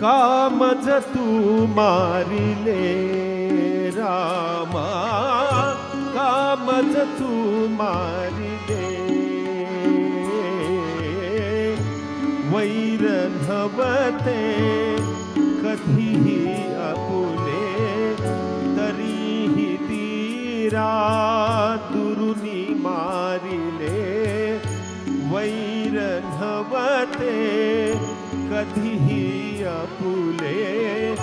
कामज तू मारिले रामा कामज तू मारिले वैर नवते कधीही अपुले तरीही तीरा दुरुनी मारिले वैर नवते कधीही अपुले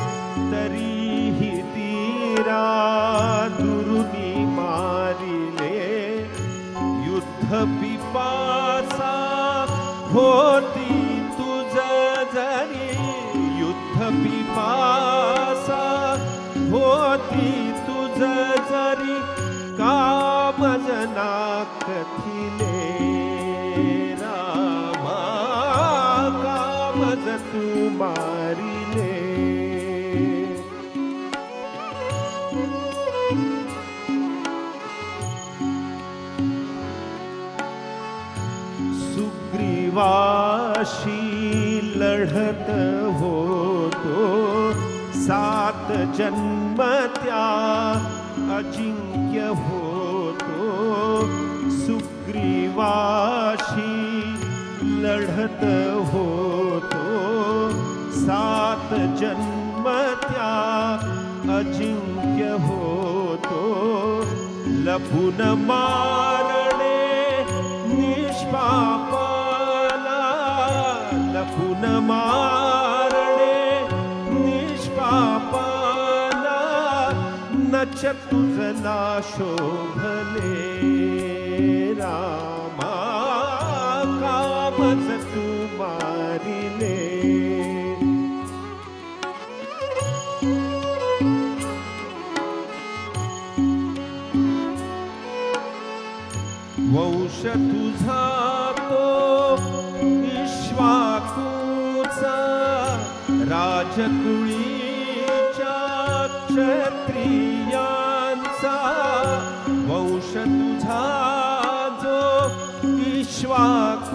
तरीही तीरा दुरुनी मारिले। युद्ध पिपासा होती तुझ जरी। युद्ध पिपासा होती तुझ जरी। कामजना कथिले मारिले सुग्रीवाशी लढत होतो सात जन्म त्या अजिंक्य होतो। सुग्रीवाशी लढत होतो जन्म त्या अजिंक्य होतो. लपून मारणे निष्पापाला. लपून मारणे निष्पापाला. नच तुझला शोभले राम. वंश तुझा तो विश्वाकूचा राजकुळीच्या क्षत्रियांचा. वंश तुझा जो विश्वाकू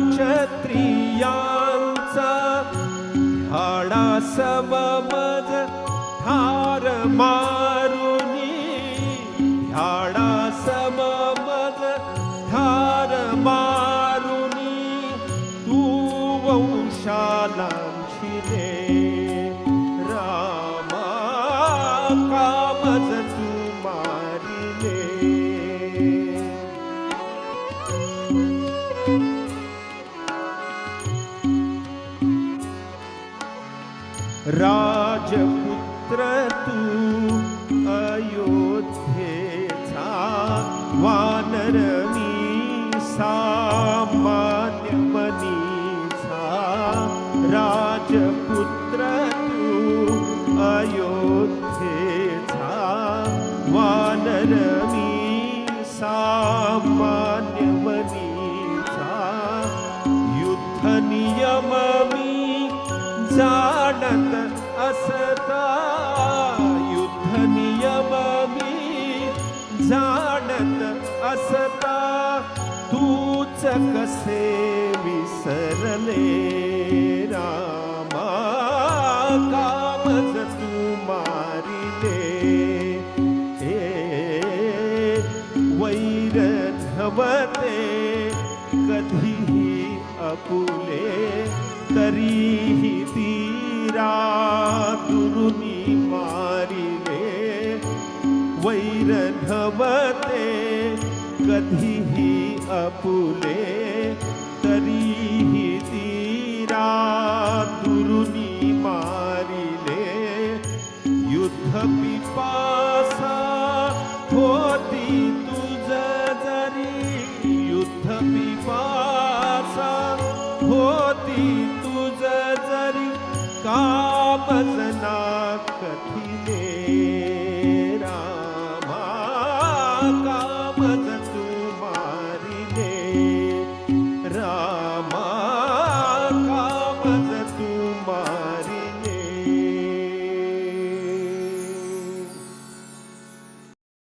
क्षत्रियांचा हाडा सममज ठार मारुनी हाडा सममज ठार मारुनी तू वंशालांशिले रामा कामज राजपुत्र तू अयोध्येचा वानर मी सामान्य मनीचा राजपुत्र तू अयोध्येचा वानर मी सामान्य मनीचा युद्ध नियम मी जा जाणत असता तूच कसे विसरले रामा? कामज तू मारिले. हे वैर धवते कधीही अपुले तरीही तीरा दुरुनी मारिले. वैर धवते कधीही अपुले मारिले रामा कामज